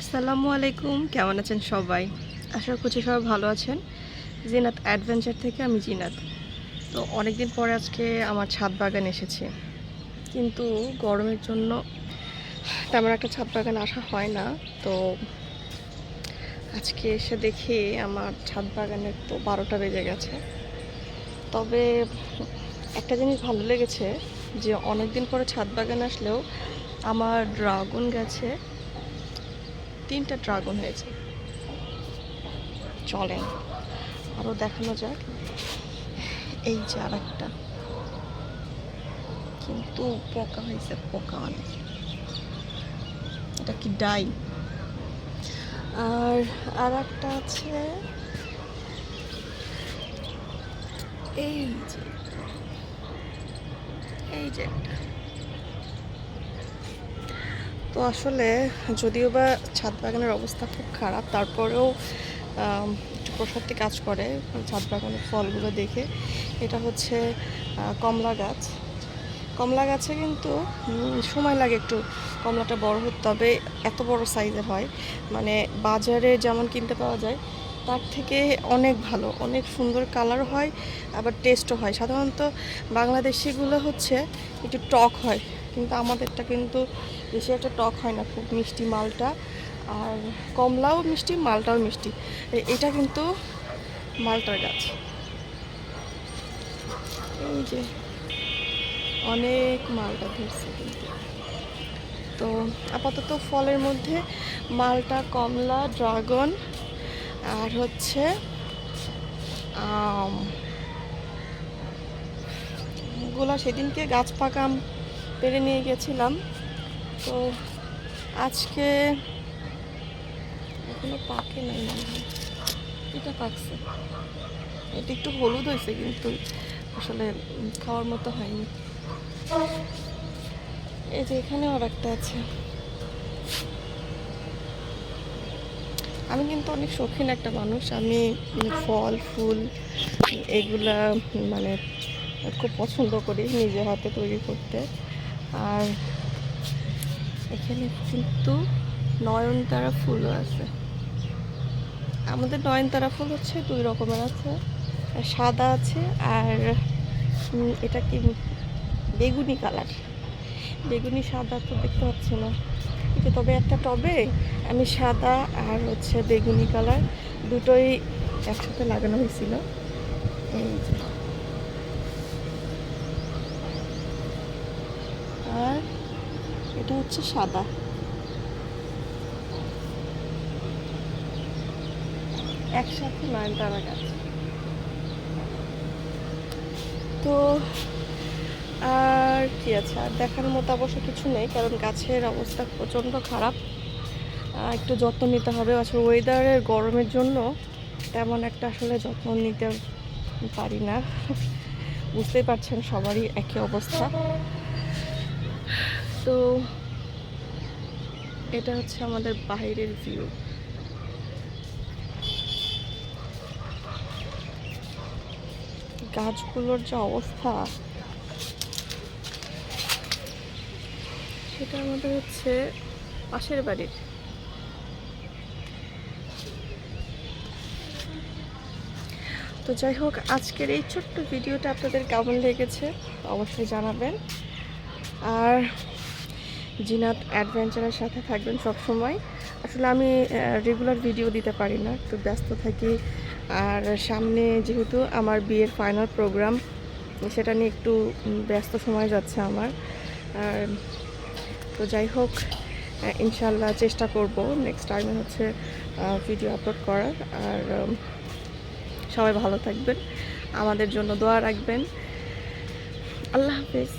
আসসালামু আলাইকুম, কেমন আছেন সবাই? আশা করছি সবাই ভালো আছেন। জিনাত অ্যাডভেঞ্চার থেকে আমি জিনাত। তো অনেক দিন পরে আজকে আমার ছাদ বাগান এসেছে। কিন্তু গরমের জন্য তেমন একটা ছাদ বাগান আসা হয় না। তো আজকে এসে দেখি আমার ছাদ বাগানের তো বারোটা বেজে গেছে। তবে একটা জিনিস ভালো লেগেছে যে অনেক দিন পরে ছাদ বাগান আসলেও আমার ড্রাগন গাছে তিনটা ড্রাগন হয়েছে। চলেন আরও দেখানো যাক। এই যে আর একটা কিন্তু পোকা হয়েছে, পোকা অনেক। এটা কি ডাই? আর আর একটা আছে। এই যে এই যে একটা। তো আসলে যদিও বা ছাদ বাগানের অবস্থা খুব খারাপ, তারপরেও একটু প্রসাদটি কাজ করে ছাদ বাগানের ফলগুলো দেখে। এটা হচ্ছে কমলা গাছ। কমলা গাছে কিন্তু সময় লাগে একটু কমলাটা বড় হতে তবে এত বড় সাইজের হয়। মানে বাজারে যেমন কিনতে পাওয়া যায়, তার থেকে অনেক ভালো, অনেক সুন্দর কালার হয়, আবার টেস্টও হয়। সাধারণত বাংলাদেশিগুলো হচ্ছে, একটু টক হয়। কিন্তু আমাদেরটা কিন্তু বেশি একটা টক হয় না, খুব মিষ্টি মালটা। আর কমলাও মিষ্টি, মালটাও মিষ্টি। এটা কিন্তু মালটার গাছ। এই যে, অনেক মালটা ধরছে কিন্তু। তো আপাতত ফলের মধ্যে মালটা, কমলা, ড্রাগন, আর হচ্ছে গুলা সেদিনকে গাছ পাকা পেরে নিয়ে গেছিলাম। তো আজকে এখনও পাকে নাই মনে এটা পাকছে। এটা একটু হলুদ হয়েছে কিন্তু আসলে খাওয়ার মতো হয়নি। এই যে এখানে আর একটা আছে। আমি কিন্তু অনেক শৌখিন একটা মানুষ। আমি ফল, ফুল এগুলা মানে খুব পছন্দ করি নিজে হাতে তৈরি করতে। আর এখানে কিন্তু নয়নতারা ফুলও আছে। আমাদের নয়নতারা ফুল হচ্ছে দুই রকমের আছে। সাদা আছে আর এটা কি বেগুনি কালার। বেগুনি সাদা তো দেখতে পাচ্ছি না। কিন্তু তবে একটা টবে আমি সাদা আর হচ্ছে বেগুনি কালার দুটোই একসাথে লাগানো হয়েছিল। এই যে। আর এটা হচ্ছে সাদা। একসাথে নয়নতারা গাছ। তো আর কি আছে? আর দেখার মতো অবশ্য কিছু নেই, কারণ গাছের অবস্থা প্রচণ্ড খারাপ। একটু যত্ন নিতে হবে। আসলে ওয়েদারের গরমের জন্য তেমন একটা আসলে যত্ন নিতে পারি না। বুঝতেই পারছেন সবারই একই অবস্থা। তো এটা হচ্ছে আমাদের বাইরের ভিউ গাছগুলোর যে অবস্থা, সেটা আমাদের হচ্ছে পাশের বাড়ির। তো যাই হোক, আজকের এই ছোট্ট ভিডিওটা আপনাদের কেমন লেগেছে অবশ্যই জানাবেন। আর জিনাত অ্যাডভেঞ্চারের সাথে থাকবেন সব সময় আসলে আমি রেগুলার ভিডিও দিতে পারি না, একটু ব্যস্ত থাকি। আর সামনে যেহেতু আমার বিয়ের ফাইনাল প্রোগ্রাম সেটা নিয়ে একটু ব্যস্ত সময় যাচ্ছে আমার। আর তো যাই হোক ইনশাল্লাহ চেষ্টা করব নেক্সট টাইমে হচ্ছে ভিডিও আপলোড করার। আর সবাই ভালো থাকবেন। আমাদের জন্য দোয়া রাখবেন। আল্লাহ হাফেজ।